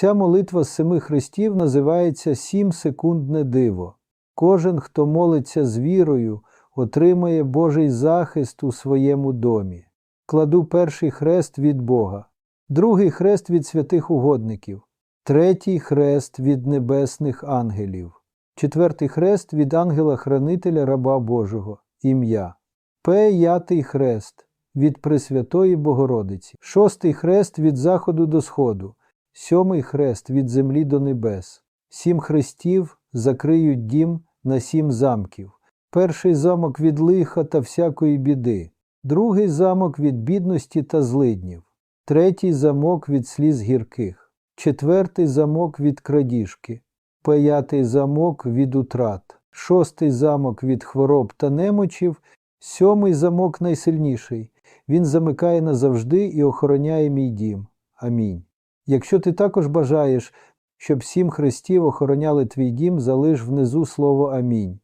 Ця молитва з семи хрестів називається Сім секундне диво. Кожен, хто молиться з вірою, отримає Божий захист у своєму домі. Кладу перший хрест від Бога, другий хрест від святих угодників, третій хрест від небесних ангелів, четвертий хрест від ангела-хранителя раба Божого, ім'я, п'ятий хрест від Пресвятої Богородиці, шостий хрест від заходу до сходу, сьомий хрест від землі до небес. Сім хрестів закриють дім на сім замків. Перший замок від лиха та всякої біди, другий замок від бідності та злиднів, третій замок від сліз гірких, четвертий замок від крадіжки, п'ятий замок від утрат, шостий замок від хвороб та немочів, сьомий замок найсильніший. Він замикає назавжди і охороняє мій дім. Амінь. Якщо ти також бажаєш, щоб сім хрестів охороняли твій дім, залиш внизу слово Амінь.